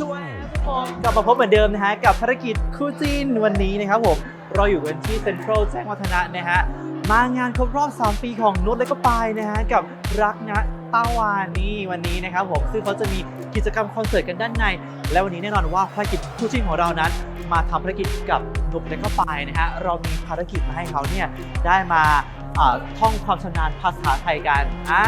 ช่วยทุกคนกลับมาพบเหมือนเดิมนะฮะกับภารกิจคู่จิ้นวันนี้นะครับผมเราอยู่กันที่เซ็นทรัลแจ้งวัฒนะนะฮะมางานครบรอบ 3 ปีของนุชและก็ปายนะฮะกับรักนะตาวานี่วันนี้นะครับผมซึ่งเขาจะมีกิจกรรมคอนเสิร์ตกันด้านใน และวันนี้แน่นอนว่าภารกิจคู่จิ้นของเรานั้น มาทำภารกิจกับนุชและก็ปายนะฮะเรามีภารกิจมาให้เขาเนี่ยได้มาอ่าท่องความชำนาญภาษาไทยกันอ่า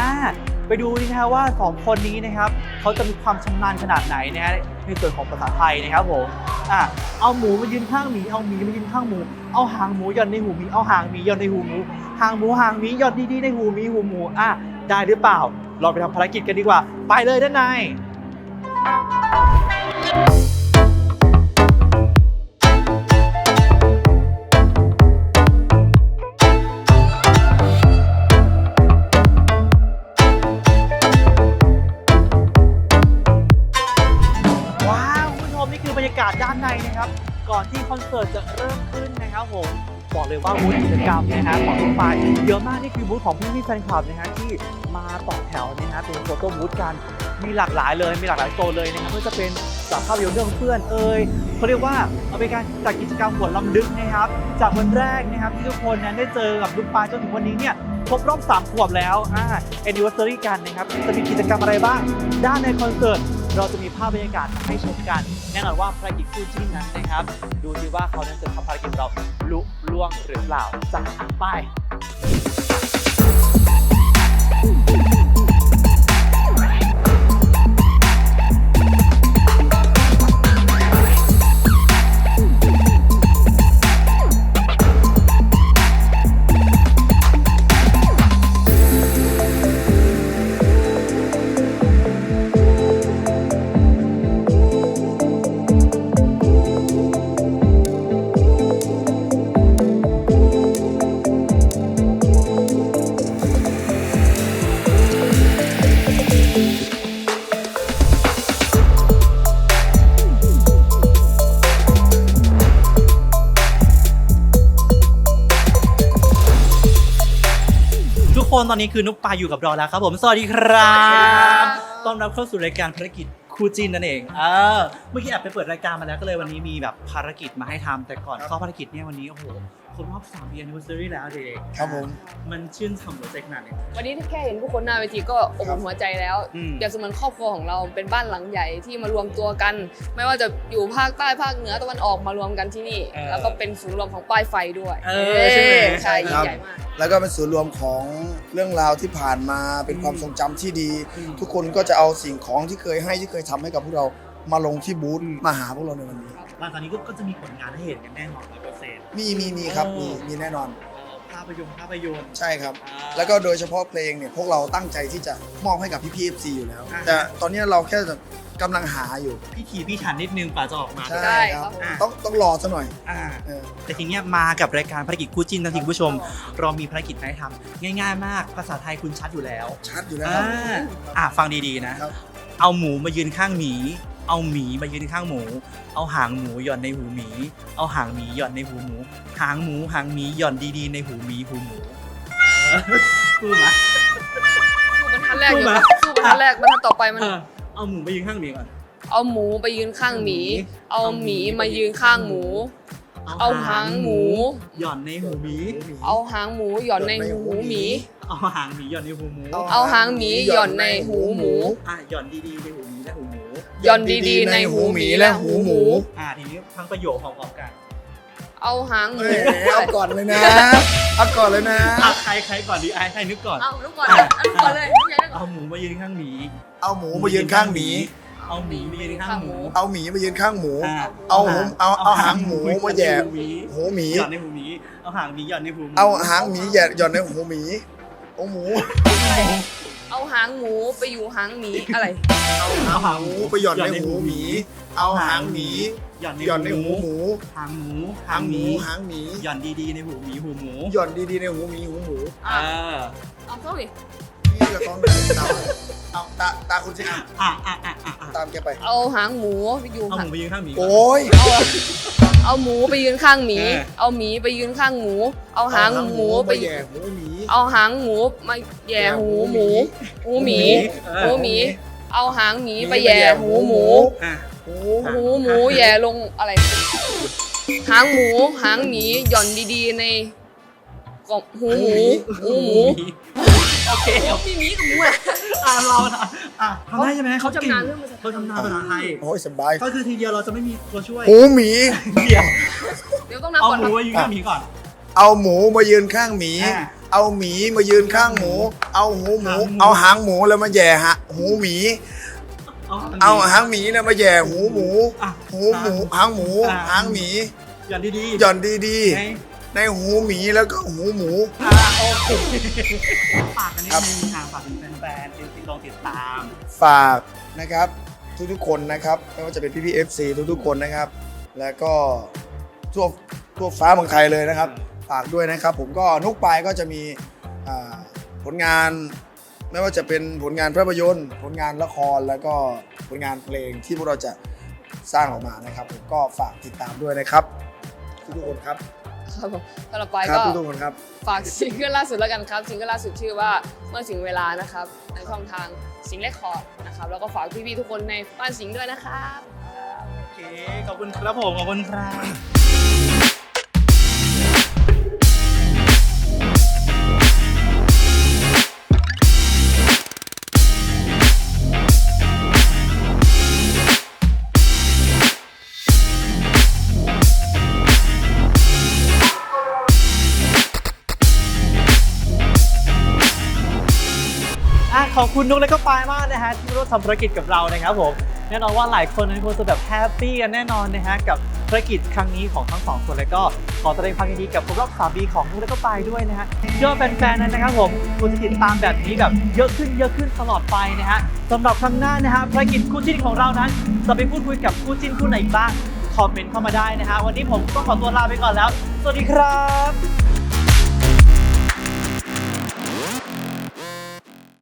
ไปดูนี่นะครับว่าสองคนนี้นะครับเขาจะมีความชำนาญขนาดไหนนะฮะ ในส่วนของภาษาไทยนะครับผมอะเอาหมูมายืนข้างหมีเอาหมีมายืนข้างหมู เอาหางหมูย่อนในหูหมีเอาหางหมีย่อนในหูหมูหางหมูหางหมีย่อนดีๆในหูหมีหูหมูอะได้หรือเปล่า เราไปทำภารกิจกันดีกว่า ไปเลยด้านใน เริ่มขึ้นนะครับผมบอกเลยว่าบูธกิจกรรมนะฮะของทุกฝ่ายเยอะมากนี่คือบูธของพี่ๆแฟนคลับนะฮะที่มาต่อแถวนะฮะเป็นโฟโต้บูธกันมีหลากหลายเลยมีหลากหลายโซนเลยนะครับไม่ว่าจะเป็นจากภาพยนตร์เรื่องเพื่อนเอ่ยเขาเรียกว่าเอาเป็นการจัดกิจกรรมหัวลำลึกนะครับ จากวันแรกนะครับที่ทุกคนนั้นได้เจอกับลูกปลายจนถึงวันนี้เนี่ยครบรอบ3ขวบแล้วอ่า anniversary กันนะครับจะมีกิจกรรมอะไรบ้าง ด้านในคอนเสิร์ต เราจะมีภาพบรรยากาศมาให้ชมกัน แน่นอนว่าภารกิจคู่จิ้นนั้นนะครับ ดูสิว่าเขานั้นจะทำภารกิจเราลุล่วงหรือเปล่าจากไป นตอนนี้คือนุกปายอยู่กับเราแล้วครับผมสวัสดีครับต้อนรับเข้าสู่รายการภารกิจคู่จิ้นนั่นเองเออเมื่อกี้แอบไปเปิดรายการมาแล้วก็เลยวันนี้มีแบบภารกิจมาให้ทำแต่ก่อนเข้าภารกิจเนี่ยวันนี้โอ้โห ครบรอบ3ปี anniversary แล้วเด็กครับผม มันชื่นฉ่ำหัวใจขนาดไหน วันนี้แค่เห็นผู้คนหน้าเวทีก็อบอุ่นหัวใจแล้วอืม เปรียบเสมือนครอบครัวของเราเป็นบ้านหลังใหญ่ที่มารวมตัวกัน ไม่ว่าจะอยู่ภาคใต้ภาคเหนือตะวันออกมารวมกันที่นี่แล้วก็เป็นศูนย์รวมของป้ายไฟด้วยเออใช่ไหมใช่ยิ่งใหญ่มาก แล้วก็เป็นส่วนรวมของเรื่องราวที่ผ่านมาเป็นความอืมทรงจำที่ดี อืม ทุกคนก็จะเอาสิ่งของที่เคยให้ที่เคยทำให้กับพวกเรามาลงที่บูธมาหาพวกเราในวันนี้ หลังจากนี้ก็ก็จะมีผลงานให้เห็นกันแน่นอนร้อยเปอร์เซ็นต์ มีมีมีครับเอมีอมีแน่นอนภาพยนตร์ภาพยนตร์ ใช่ครับ อ่าแล้วก็โดยเฉพาะเพลงเนี่ยพวกเราตั้งใจที่จะมอบให้กับพี่พีเอฟซีอยู่แล้ว อ่า แต่ตอนนี้เราแค่กำลังหาอยู่พี่ถีพี่ถันนิดนึงป่าจะออกมา ใช่ได้ครับครับต้องต้องรอซะหน่อยอ่า เออ แต่ทีเนี้ยมากับรายการภารกิจคู่จิ้นนะทีคุณผู้ชม เรามีภารกิจมาให้ทำง่าย ๆ มาก ภาษาไทยคุณชัดอยู่แล้วชัดอยู่แล้วอ่าครับ อะฟังดีๆนะ ครับ เอาหมูมายืนข้างหมี เอาหมีมายืนข้างหมู เอาหางหมูหย่อนในหูหมี เอาหางหมีหย่อนในหูหมู หางหมูหางหมีหย่อนดีๆ ในหูหมีหูหมูเออพูดมาสู้บรรทัดแรกอยู่สู้ไหมสู้บรรทัดแรกบรรทัดต่อไปมัน เออเอาหมูมายืนข้างหมีก่อน เอาหมูไปยืนข้างหมี เอาหมีมายืนข้างหมู เอาหางหมู หย่อนในหูหมี เอาหางหมูหย่อนในหูหมี เอาหางหมีหย่อนในหูหมู เอาหางหมีหย่อนในหูหมู อะหย่อนดีๆในหูหมีและหูหมู หย่อนดีๆ ในหูหมีและหูหมู อะทีนี้ทั้งประโยคพร้อมๆกันเอาหางหมูเอ้ยเอาก่อนเลยนะเอาก่อนเลยนะ อะใครใครก่อนดีไอ้ใครนึกก่อน เอาลูกก่อนเลยเอาลูกก่อนเลยลูกใหญ่ลูกก่อนเอาหมูมายืนข้างหมี เอาหมูมายืนข้างหมี เอาหมีมายืนข้างหมูเอาหมีมายืนข้างหมูะเอาหูเอาเอาหางหมูมาแย่หูหมีหูหมี หย่อนในหูหมี เอาหางหมีหย่อนในหูหมูเอาหางหมีแย่หย่อนในหูหมีโอ้หมู เอาหางหมูไปอยู่หางหมีอะไร เอาหางหหมูมูไปหย่อนในหูหมี เอาหางหมีหย่อนในหย่อนในหูหมูหางหมูหางหมูหางหมีหย่อนดีๆในหูหมีหูหมูหย่อนดีๆในหูหมีหูหมูเออะอเอาเข้าดินี่ก็ต้องเดินตามเอาตาตาคุณสิอะอะอะอะอะอะตามแกไป เอาหางหมูไปอยู่เอาหหางมูไปยืนข้างหมีก่อน โอ้ย เอา เอาหมูไปยืนข้างหมี เออ เอาหมีไปยืนข้างหมู เอาหางหมูไป แย่หูหมีเอาหางหมูมาแย่หูหมูหูหมีเออหูหมี เอาหางหมีไปแย่หูหมู อะ หูหูหมูแย่ลงอะไร หางหมูหางหมีหย่อนดีๆในกล่องหูหมูหูหมูโอเคเดี๋ยวมีหมีกับหมูอะอะเรา อะอะทำได้ใช่ไหมเขาก่ชำนาญเรื่องภาษาไทย เขาชำนาญภาษาไทยโอ้ยสบายก็คือทีเดียวเราจะไม่มีตัวช่วยหูหมี เดียวเดี๋ยวต้องนับเอาก่อนหคมูรับไว้อยู่ที่หมีก่อน เอาหมูมายืนข้างหมี อ่าเอาหมีมายืนข้างหมู เอาหูหมู หางหมู เอาหางหมูแล้วมาแย่ฮะหูหมี เอาเอาหางหมีเนี่ยมาแย่หูหมู อะหูหมูหางหมูอ่า หางหมีอย่างดีๆหย่อนดีไงๆ ในหูหมีแล้วก็หูหมู อะโอเคฝากกันนิดนึงอะฝากถึงแฟนๆติดลองติดตามฝากนะครับทุกๆคนนะครับไม่ว่าจะเป็นพี่พี่เอฟซีทุกๆคนนะครับ แล้วก็ทั่วทั่วฟ้าเมืองไทยเลยนะครับ ฝากด้วยนะครับ ผมก็นุกปายก็จะมีอ่าผลงาน ไม่ว่าจะเป็นผลงานภาพยนตร์ ผลงานละครแล้วก็ผลงานเพลงที่พวกเราจะสร้างออกมานะครับ ผมก็ฝากติดตามด้วยนะครับ ทุกๆคนครับ ครับผมสำหรับไปครับก็ทุกๆคนครับ ฝากซิงเกิลล่าสุดแล้วกันครับซิงเกิลล่าสุดชื่อว่าเมื่อถึงเวลานะครับ ในช่องทางสิงห์เรคคอร์ดนะครับแล้วก็ฝากพี่ๆทุกคนในบ้านสิงห์ด้วยนะครับ โอเค ขอบคุณครับผม ขอบคุณครับ ขอบคุณนุ๊กและก็ปายมากนะฮะที่มาร่วมทำภารกิจกับเรานะครับผมแน่นอนว่าหลายคนนั้นคงจะแบบแฮปปี้กันแน่นอนนะฮะกับภารกิจครั้งนี้ของทั้งสองคนแล้วก็ขอแสดงความยินดีกับครบรอบ3ปีของนุ๊กและก็ปายด้วยนะฮะเชื่อว่าแฟนๆนั้นนะครับผมควรจะติดตามแบบนี้แบบเยอะขึ้นเยอะขึ้นตลอดไปนะฮะสำหรับครั้งหน้านะฮะภารกิจคู่จิ้นของเรานั้น จะไปพูดคุยกับคู่จิ้นคู่ไหนบ้างคอมเมนต์เข้ามาได้นะฮะวันนี้ผมก็ขอตัวลาไปก่อนแล้ว สวัสดีครับ